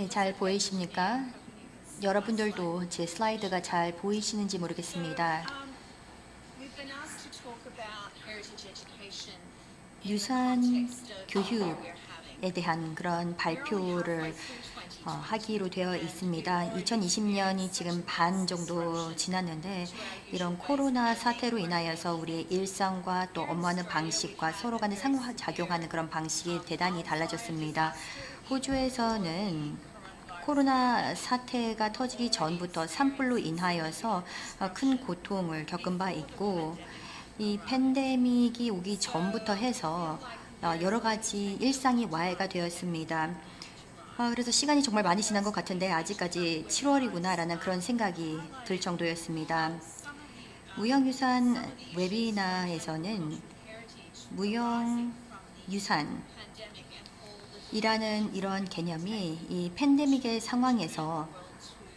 네, 잘 보이십니까? 여러분들도 제 슬라이드가 잘 보이시는지 모르겠습니다. 유산 교육에. 대한 그런 발표를 어, 하기로 되어 있습니다. 2020년이 지금 반 정도 지났는데 이런 코로나 사태로 인하여서 우리의 일상과 또 업무하는 방식과 서로 간에 상호작용하는 그런 방식이 대단히 달라졌습니다. 호주에서는 코로나 사태가 터지기 전부터 산불로 인하여서 어, 큰 고통을 겪은 바 있고 이 팬데믹이 오기 전부터 해서 어, 여러 가지 일상이 와해가 되었습니다. 아, 그래서 시간이 정말 많이 지난 것 같은데 아직까지 7월이구나라는 그런 생각이 들 정도였습니다. 무형유산 웨비나에서는 무형유산 이라는 이러한 개념이 이 팬데믹의 상황에서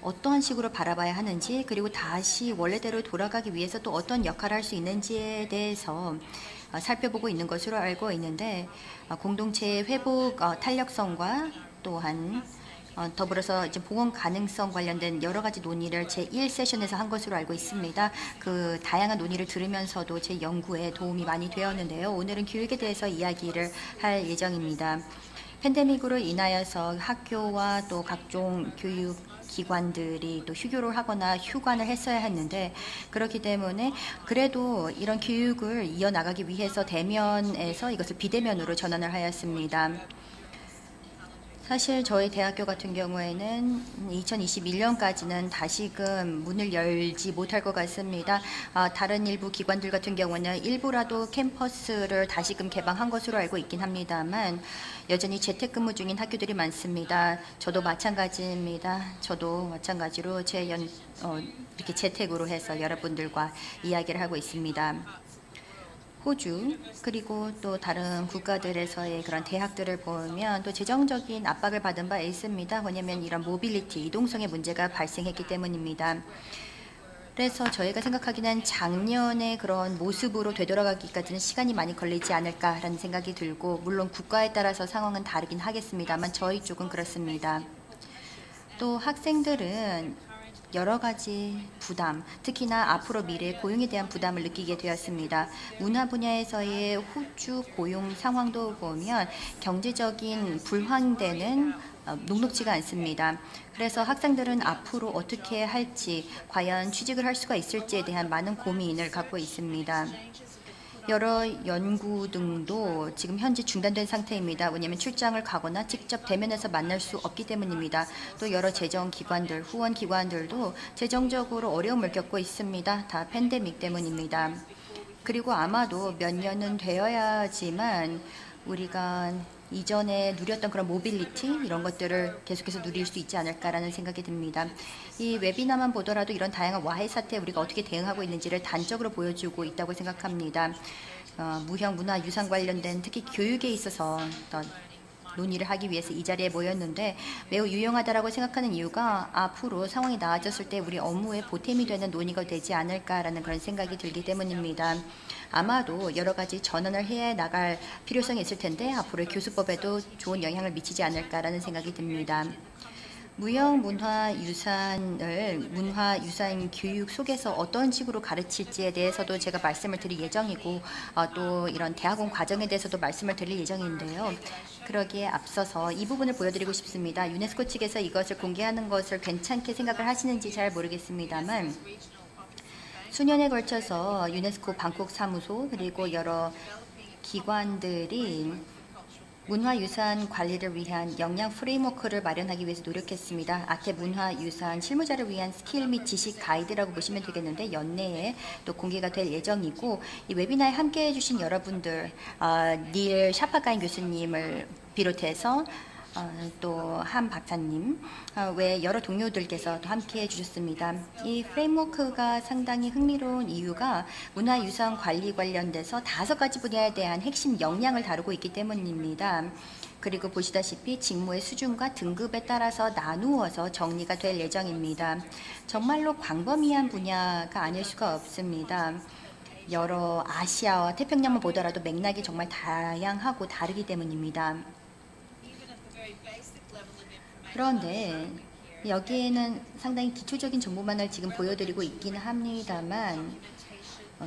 어떠한 식으로 바라봐야 하는지 그리고 다시 원래대로 돌아가기 위해서 또 어떤 역할을 할 수 있는지에 대해서 어, 살펴보고 있는 것으로 알고 있는데 어, 공동체의 회복 어, 탄력성과 또한 어, 더불어서 이제 보건 가능성 관련된 여러 가지 논의를 제 1세션에서 한 것으로 알고 있습니다. 그 다양한 논의를 들으면서도 제 연구에 도움이 많이 되었는데요. 오늘은 교육에 대해서 이야기를 할 예정입니다. 팬데믹으로 인하여서 학교와 또 각종 교육 기관들이 또 휴교를 하거나 휴관을 했어야 했는데 그렇기 때문에 그래도 이런 교육을 이어나가기 위해서 대면에서 이것을 비대면으로 전환을 하였습니다. 사실 저희 대학교 같은 경우에는 2021년까지는 다시금 문을 열지 못할 것 같습니다. 아, 다른 일부 기관들 같은 경우는 일부라도 캠퍼스를 다시금 개방한 것으로 알고 있긴 합니다만 여전히 재택근무 중인 학교들이 많습니다. 저도 마찬가지입니다. 저도 마찬가지로 제 연, 어, 이렇게 재택으로 해서 여러분들과 이야기를 하고 있습니다. 호주 그리고 또 다른 국가들에서의 그런 대학들을 보면 또 재정적인 압박을 받은 바 있습니다. 왜냐하면 이런 모빌리티 이동성의 문제가 발생했기 때문입니다. 그래서 저희가 생각하기는 작년의 그런 모습으로 되돌아가기까지는 시간이 많이 걸리지 않을까라는 생각이 들고 물론 국가에 따라서 상황은 다르긴 하겠습니다만 저희 쪽은 그렇습니다. 또 학생들은 여러 가지 부담, 특히나 앞으로 미래 고용에 대한 부담을 느끼게 되었습니다. 문화 분야에서의 호주 고용 상황도 보면 경제적인 불황되는 어, 녹록지가 않습니다. 그래서 학생들은 앞으로 어떻게 할지, 과연 취직을 할 수가 있을지에 대한 많은 고민을 갖고 있습니다. 여러 연구 등도 지금 현재 중단된 상태입니다. 왜냐하면 출장을 가거나 직접 대면해서 만날 수 없기 때문입니다. 또 여러 재정 기관들, 후원 기관들도 재정적으로 어려움을 겪고 있습니다. 다 팬데믹 때문입니다. 그리고 아마도 몇 년은 되어야지만 우리가 이전에 누렸던 그런 모빌리티 이런 것들을 계속해서 누릴 수 있지 않을까라는 생각이 듭니다. 이 웨비나만 보더라도 이런 다양한 와해 사태에 우리가 어떻게 대응하고 있는지를 단적으로 보여주고 있다고 생각합니다. 어, 무형 문화 유산 관련된 특히 교육에 있어서 어떤 논의를 하기 위해서 이 자리에 모였는데 매우 유용하다라고 생각하는 이유가 앞으로 상황이 나아졌을 때 우리 업무에 보탬이 되는 논의가 되지 않을까라는 그런 생각이 들기 때문입니다. 아마도 여러 가지 전환을 해 나갈 필요성이 있을 텐데 앞으로 교수법에도 좋은 영향을 미치지 않을까라는 생각이 듭니다. 무형 문화 유산을 문화 유산 교육 속에서 어떤 식으로 가르칠지에 대해서도 제가 말씀을 드릴 예정이고 어, 또 이런 대학원 과정에 대해서도 말씀을 드릴 예정인데요. 그러기에 앞서서 이 부분을 보여드리고 싶습니다. 유네스코 측에서 이것을 공개하는 것을 괜찮게 생각을 하시는지 잘 모르겠습니다만 수년에 걸쳐서 유네스코 방콕 사무소 그리고 여러 기관들이 문화유산 관리를 위한 역량 프레임워크를 마련하기 위해서 노력했습니다. 아태 문화유산 실무자를 위한 스킬 및 지식 가이드라고 보시면 되겠는데 연내에 또 공개가 될 예정이고 이 웨비나에 함께해 주신 여러분들 어, 닐 샤파가인 교수님을 비롯해서 어, 또한 박사님 어, 외 여러 동료들께서 또 함께 해 주셨습니다. 이 프레임워크가 상당히 흥미로운 이유가 문화유산 관리 관련돼서 다섯 가지 분야에 대한 핵심 역량을 다루고 있기 때문입니다. 그리고 보시다시피 직무의 수준과 등급에 따라서 나누어서 정리가 될 예정입니다. 정말로 광범위한 분야가 아닐 수가 없습니다. 여러 아시아와 태평양을 보더라도 맥락이 정말 다양하고 다르기 때문입니다. 그런데 여기에는 상당히 기초적인 정보만을 지금 보여드리고 있긴 합니다만 어,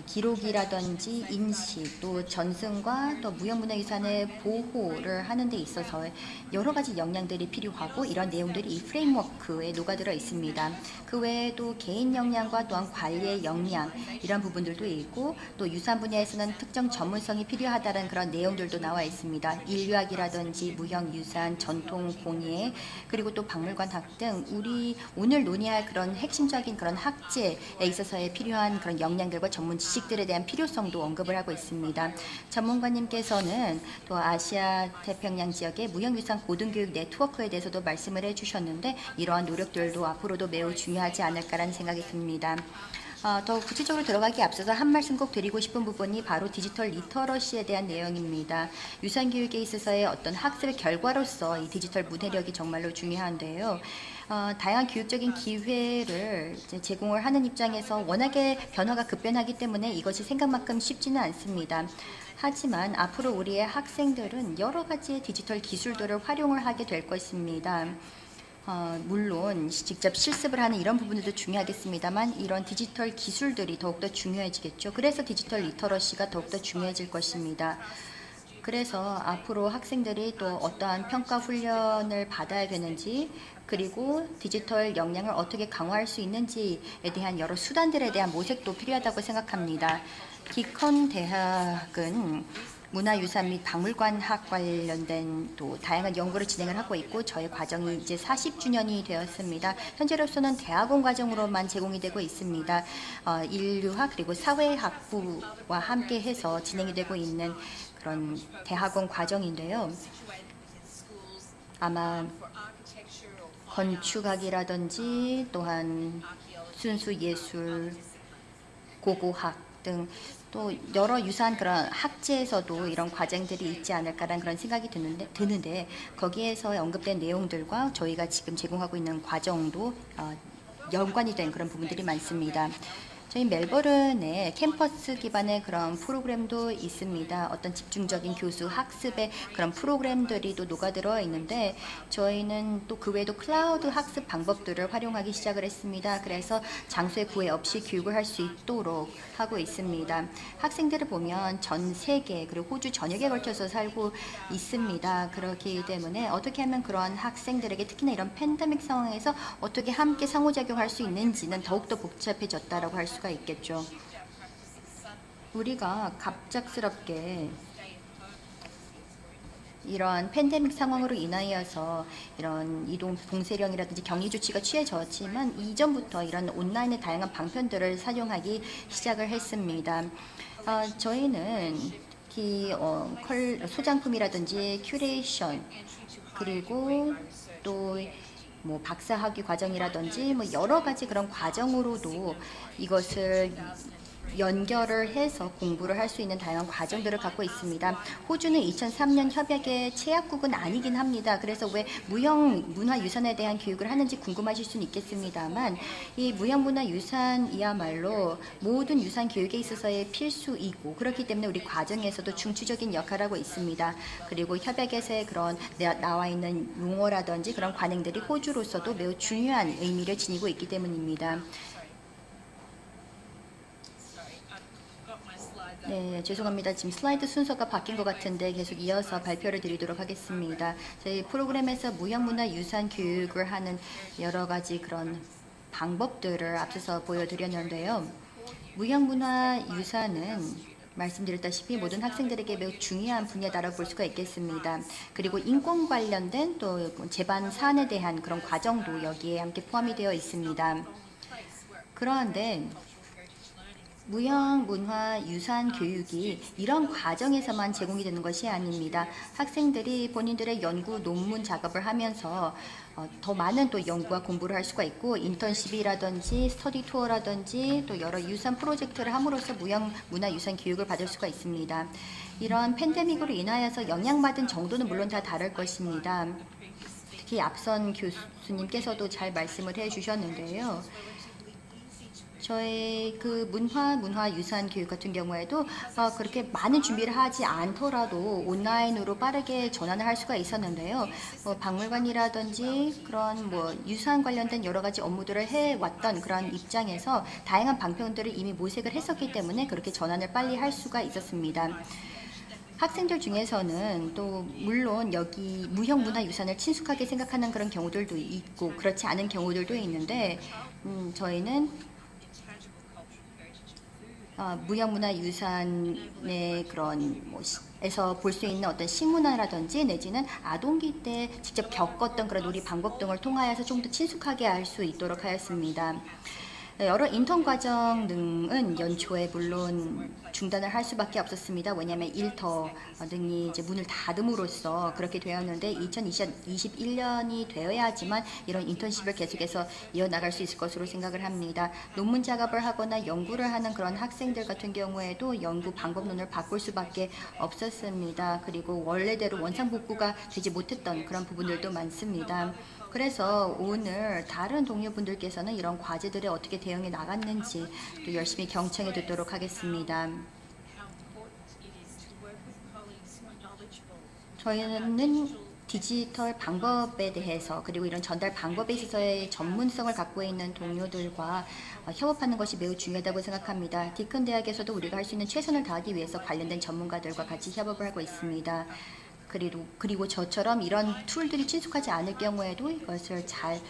기록이라든지 인식 또 전승과 또 무형문화유산의 보호를 하는 데 있어서 여러 가지 역량들이 필요하고 이런 내용들이 이 프레임워크에 녹아들어 있습니다. 그 외에도 개인 역량과 또한 관리의 역량 이런 부분들도 있고 또 유산 분야에서는 특정 전문성이 필요하다는 그런 내용들도 나와 있습니다. 인류학이라든지 무형유산, 전통 공예 그리고 또 박물관 학 등 우리 오늘 논의할 그런 핵심적인 그런 학제에 있어서의 필요한 그런 역량들과 전문 지식들에 대한 필요성도 언급을 하고 있습니다. 전문가님께서는 또 아시아 태평양 지역의 무형유산 고등교육 네트워크에 대해서도 말씀을 해주셨는데 이러한 노력들도 앞으로도 매우 중요하지 않을까라는 생각이 듭니다. 어, 더 구체적으로 들어가기 앞서서 한 말씀 꼭 드리고 싶은 부분이 바로 디지털 리터러시에 대한 내용입니다. 유산 교육에 있어서의 어떤 학습의 결과로서 이 디지털 문해력이 정말로 중요한데요. 어, 다양한 교육적인 기회를 제공을 하는 입장에서 워낙에 변화가 급변하기 때문에 이것이 생각만큼 쉽지는 않습니다. 하지만 앞으로 우리의 학생들은 여러 가지의 디지털 기술들을 활용을 하게 될 것입니다. 어, 물론 직접 실습을 하는 이런 부분들도 중요하겠습니다만 이런 디지털 기술들이 더욱더 중요해지겠죠. 그래서 디지털 리터러시가 더욱더 중요해질 것입니다. 그래서 앞으로 학생들이 또 어떠한 평가 훈련을 받아야 되는지 그리고 디지털 역량을 어떻게 강화할 수 있는지에 대한 여러 수단들에 대한 모색도 필요하다고 생각합니다. 기컨 대학은 문화유산 및 박물관학 관련된 또 다양한 연구를 진행을 하고 있고 저의 과정이 이제 40주년이 되었습니다. 현재로서는 대학원 과정으로만 제공이 되고 있습니다. 어, 인류학 그리고 사회학부와 함께 해서 진행이 되고 있는 그런 대학원 과정인데요. 아마 건축학이라든지 또한 순수 예술, 고고학 등 또 여러 유사한 그런 학제에서도 이런 과정들이 있지 않을까라는 그런 생각이 드는데, 드는데 거기에서 언급된 내용들과 저희가 지금 제공하고 있는 과정도 어, 연관이 된 그런 부분들이 많습니다. 저희 멜버른에 캠퍼스 기반의 그런 프로그램도 있습니다. 어떤 집중적인 교수 학습의 그런 프로그램들이 또 녹아들어 있는데 저희는 또 그 외에도 클라우드 학습 방법들을 활용하기 시작을 했습니다. 그래서 장소의 구애 없이 교육을 할 수 있도록 하고 있습니다. 학생들을 보면 전 세계 그리고 호주 전역에 걸쳐서 살고 있습니다. 그렇기 때문에 어떻게 하면 그러한 학생들에게 특히나 이런 팬데믹 상황에서 어떻게 함께 상호작용할 수 있는지는 더욱더 복잡해졌다라고 할 수가 있겠죠. 우리가 갑작스럽게 이러한 팬데믹 상황으로 인하여서 이런 이동 봉쇄령이라든지 격리 조치가 취해졌지만 이전부터 이런 온라인의 다양한 방편들을 사용하기 시작을 했습니다. 어, 저희는 특히 어, 컬, 소장품이라든지 큐레이션 그리고 또 뭐 박사학위 과정이라든지 뭐 여러 가지 그런 과정으로도 이것을 연결을 해서 공부를 할 수 있는 다양한 과정들을 갖고 있습니다. 호주는 2003년 협약의 체약국은 아니긴 합니다. 그래서 왜 무형 문화 유산에 대한 교육을 하는지 궁금하실 수는 있겠습니다만 이 무형 문화 유산이야말로 모든 유산 교육에 있어서의 필수이고 그렇기 때문에 우리 과정에서도 중추적인 역할을 하고 있습니다. 그리고 협약에서의 그런 나- 나와 있는 용어라든지 그런 관행들이 호주로서도 매우 중요한 의미를 지니고 있기 때문입니다. 네, 죄송합니다. 지금 슬라이드 순서가 바뀐 것 같은데 계속 이어서 발표를 드리도록 하겠습니다. 저희 프로그램에서 무형문화 유산 교육을 하는 여러 가지 그런 방법들을 앞서서 보여드렸는데요. 무형문화 유산은 말씀드렸다시피 모든 학생들에게 매우 중요한 분야다라고 볼 수가 있겠습니다. 그리고 인권 관련된 또 재반 사안에 대한 그런 과정도 여기에 함께 포함이 되어 있습니다. 그러한데 무형 문화 유산 교육이 이런 과정에서만 제공이 되는 것이 아닙니다. 학생들이 본인들의 연구 논문 작업을 하면서 어, 더 많은 또 연구와 공부를 할 수가 있고 인턴십이라든지 스터디 투어라든지 또 여러 유산 프로젝트를 함으로써 무형 문화 유산 교육을 받을 수가 있습니다. 이런 팬데믹으로 인하여서 영향받은 정도는 물론 다 다를 것입니다. 특히 앞선 교수님께서도 잘 말씀을 해주셨는데요. 저희 그 문화 문화 유산 교육 같은 경우에도 어, 그렇게 많은 준비를 하지 않더라도 온라인으로 빠르게 전환을 할 수가 있었는데요. 뭐 박물관이라든지 그런 뭐 유산 관련된 여러 가지 업무들을 해왔던 그런 입장에서 다양한 방편들을 이미 모색을 했었기 때문에 그렇게 전환을 빨리 할 수가 있었습니다. 학생들 중에서는 또 물론 여기 무형 문화 유산을 친숙하게 생각하는 그런 경우들도 있고 그렇지 않은 경우들도 있는데 음, 저희는 어, 무형문화유산의 그런 뭐 시- 에서 볼 수 있는 어떤 식문화라든지 내지는 아동기 때 직접 겪었던 그런 놀이 방법 등을 통하여서 좀 더 친숙하게 알 수 있도록 하였습니다. 네, 여러 인턴 과정 등은 연초에 물론 중단을 할 수밖에 없었습니다. 왜냐하면 일터 등이 이제 문을 닫음으로써 그렇게 되었는데 2021년이 되어야지만 이런 인턴십을 계속해서 이어나갈 수 있을 것으로 생각을 합니다. 논문 작업을 하거나 연구를 하는 그런 학생들 같은 경우에도 연구 방법론을 바꿀 수밖에 없었습니다. 그리고 원래대로 원상 복구가 되지 못했던 그런 부분들도 많습니다. 그래서 오늘 다른 동료분들께서는 이런 과제들에 어떻게 대응해 나갔는지 또 열심히 경청해 듣도록 하겠습니다. 저희는 디지털 방법에 대해서 그리고 이런 전달 방법에 있어서의 전문성을 갖고 있는 동료들과 어, 협업하는 것이 매우 중요하다고 생각합니다. 디큰 대학에서도 우리가 할 수 있는 최선을 다하기 위해서 관련된 전문가들과 같이 협업을 하고 있습니다. 그리고 저처럼 이런 툴들이 친숙하지 않을 경우에도 이것을 잘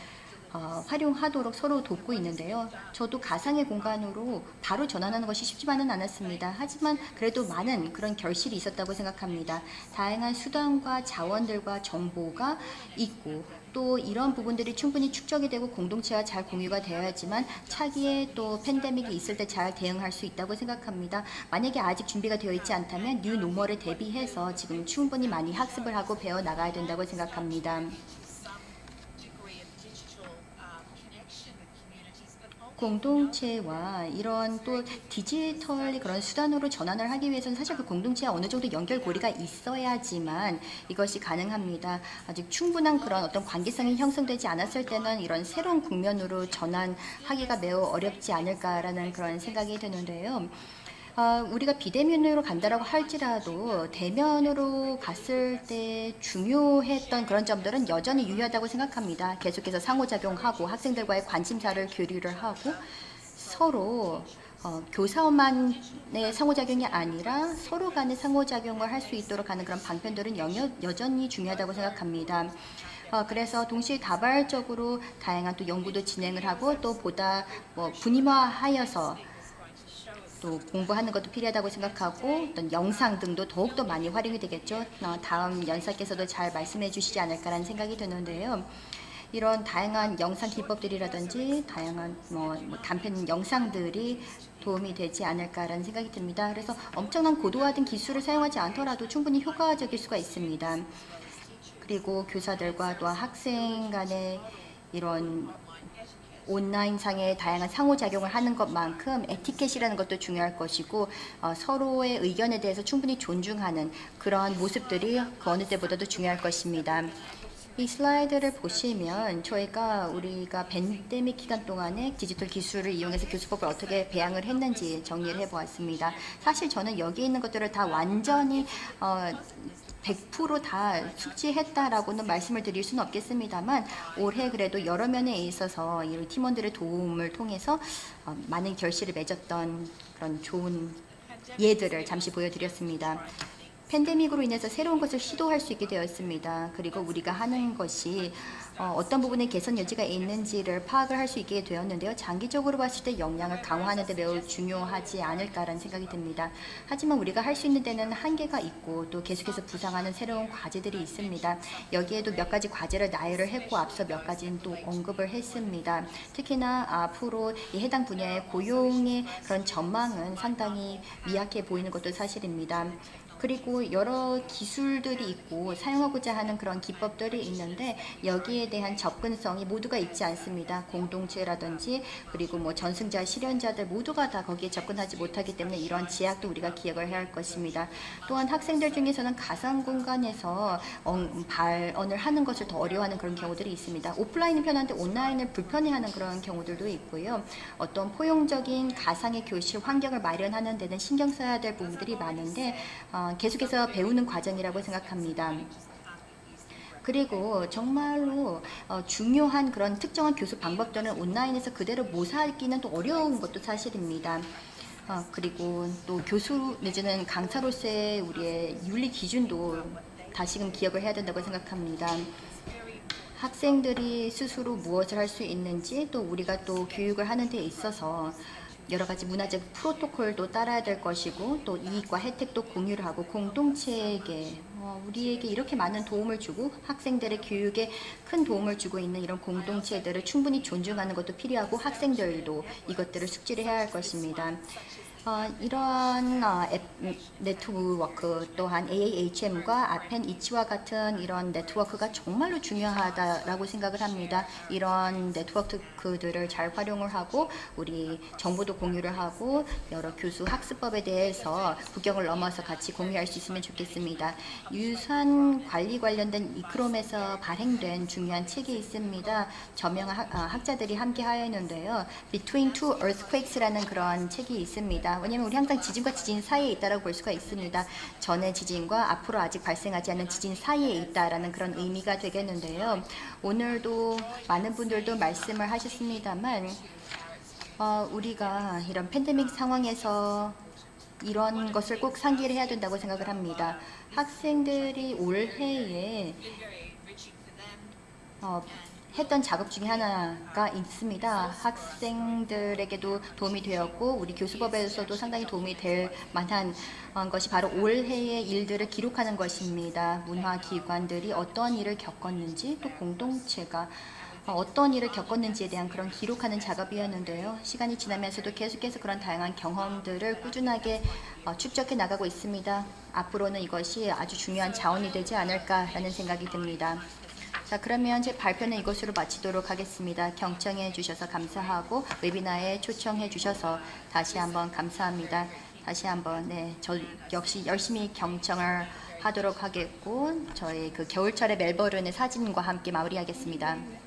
어, 활용하도록 서로 돕고 있는데요. 저도 가상의 공간으로 바로 전환하는 것이 쉽지만은 않았습니다. 하지만 그래도 많은 그런 결실이 있었다고 생각합니다. 다양한 수단과 자원들과 정보가 있고 또 이런 부분들이 충분히 축적이 되고 공동체와 잘 공유가 되어야지만 차기에 또 팬데믹이 있을 때 잘 대응할 수 있다고 생각합니다. 만약에 아직 준비가 되어 있지 않다면 뉴 노멀에 대비해서 지금 충분히 많이 학습을 하고 배워 나가야 된다고 생각합니다. 공동체와 이런 또 디지털 그런 수단으로 전환을 하기 위해서는 사실 그 공동체와 어느 정도 연결고리가 있어야지만 이것이 가능합니다. 아직 충분한 그런 어떤 관계성이 형성되지 않았을 때는 이런 새로운 국면으로 전환하기가 매우 어렵지 않을까라는 그런 생각이 드는데요. 아, 우리가 비대면으로 간다라고 할지라도 대면으로 갔을 때 중요했던 그런 점들은 여전히 유효하다고 생각합니다. 계속해서 상호작용하고 학생들과의 관심사를 교류를 하고 서로 어, 교사만의 상호작용이 아니라 서로 간의 상호작용을 할 수 있도록 하는 그런 방편들은 영여, 여전히 중요하다고 생각합니다. 어, 그래서 동시에 다발적으로 다양한 또 연구도 진행을 하고 또 보다 뭐 분임화하여서 또 공부하는 것도 필요하다고 생각하고 어떤 영상 등도 더욱더 많이 활용이 되겠죠. 어, 다음 연사께서도 잘 말씀해 주시지 않을까라는 생각이 드는데요. 이런 다양한 영상 기법들이라든지 다양한 뭐, 뭐 단편 영상들이 도움이 되지 않을까라는 생각이 듭니다. 그래서 엄청난 고도화된 기술을 사용하지 않더라도 충분히 효과적일 수가 있습니다. 그리고 교사들과 또 학생 간의 이런 온라인상의 다양한 상호작용을 하는 것만큼 에티켓이라는 것도 중요할 것이고 어, 서로의 의견에 대해서 충분히 존중하는 그런 모습들이 그 어느 때보다도 중요할 것입니다. 이 슬라이드를 보시면 저희가 우리가 팬데믹 기간 동안에 디지털 기술을 이용해서 교수법을 어떻게 배양을 했는지 정리를 해보았습니다. 사실 저는 여기 있는 것들을 다 완전히 어, 100%다 숙지했다라고는 말씀을 드릴 수는 없겠습니다만 올해 그래도 여러 면에 있어서 이 팀원들의 도움을 통해서 어, 많은 결실을 맺었던 그런 좋은 예들을 잠시 보여드렸습니다. 팬데믹으로 인해서 새로운 것을 시도할 수 있게 되었습니다. 그리고 우리가 하는 것이 어, 떤 부분에 개선 여지가 있는지를 파악을 할 수 있게 되었는데요. 장기적으로 봤을 때 역량을 강화하는 데 매우 중요하지 않을까라는 생각이 듭니다. 하지만 우리가 할 수 있는 데는 한계가 있고 또 계속해서 부상하는 새로운 과제들이 있습니다. 여기에도 몇 가지 과제를 나열을 했고 앞서 몇 가지는 또 언급을 했습니다. 특히나 앞으로 이 해당 분야의 고용의 그런 전망은 상당히 미약해 보이는 것도 사실입니다. 그리고 여러 기술들이 있고 사용하고자 하는 그런 기법들이 있는데 여기에 대한 접근성이 모두가 있지 않습니다. 공동체라든지 그리고 뭐 전승자, 실현자들 모두가 다 거기에 접근하지 못하기 때문에 이런 제약도 우리가 기억을 해야 할 것입니다. 또한 학생들 중에서는 가상 공간에서 어, 발언을 하는 것을 더 어려워하는 그런 경우들이 있습니다. 오프라인은 편한데 온라인을 불편해하는 그런 경우들도 있고요. 어떤 포용적인 가상의 교실 환경을 마련하는 데는 신경 써야 될 부분들이 많은데 어, 계속해서 배우는 과정이라고 생각합니다. 그리고 정말로 어, 중요한 그런 특정한 교수 방법들은 온라인에서 그대로 모사하기는 또 어려운 것도 사실입니다. 어, 그리고 또 교수 내지는 강사로서의 우리의 윤리 기준도 다시금 기억을 해야 된다고 생각합니다. 학생들이 스스로 무엇을 할 수 있는지 또 우리가 또 교육을 하는 데 있어서 여러 가지 문화적 프로토콜도 따라야 될 것이고 또 이익과 혜택도 공유를 하고 공동체에게 어, 우리에게 이렇게 많은 도움을 주고 학생들의 교육에 큰 도움을 주고 있는 이런 공동체들을 충분히 존중하는 것도 필요하고 학생들도 이것들을 숙지를 해야 할 것입니다. 어, 이러한 어, 앱, 음, 네트워크 또한 AAHM과 아펜 이치와 같은 이런 네트워크가 정말로 중요하다라고 생각을 합니다. 이런 네트워크들을 잘 활용을 하고 우리 정보도 공유를 하고 여러 교수 학습법에 대해서 국경을 넘어서 같이 공유할 수 있으면 좋겠습니다. 유산 관리 관련된 이크롬에서 발행된 중요한 책이 있습니다. 저명한 학, 아, 학자들이 함께 하였는데요. Between Two Earthquakes라는 그런 책이 있습니다. 왜냐하면 우리 항상 지진과 지진 사이에 있다라고 볼 수가 있습니다. 전의 지진과 앞으로 아직 발생하지 않은 지진 사이에 있다라는 그런 의미가 되겠는데요. 오늘도 많은 분들도 말씀을 하셨습니다만 어, 우리가 이런 팬데믹 상황에서 이런 것을 꼭 상기를 해야 된다고 생각을 합니다. 학생들이 올해에 어, 했던 작업 중에 하나가 있습니다. 학생들에게도 도움이 되었고 우리 교수법에서도 상당히 도움이 될 만한 어, 것이 바로 올해의 일들을 기록하는 것입니다. 문화기관들이 어떤 일을 겪었는지 또 공동체가 어, 어떤 일을 겪었는지에 대한 그런 기록하는 작업이었는데요. 시간이 지나면서도 계속해서 그런 다양한 경험들을 꾸준하게 어, 축적해 나가고 있습니다. 앞으로는 이것이 아주 중요한 자원이 되지 않을까라는 생각이 듭니다. 자, 그러면 제 발표는 이것으로 마치도록 하겠습니다. 경청해 주셔서 감사하고 웨비나에 초청해 주셔서 다시 한번 감사합니다. 다시 한번 네, 저 역시 열심히 경청을 하도록 하겠고 저희 그 겨울철의 멜버른의 사진과 함께 마무리하겠습니다.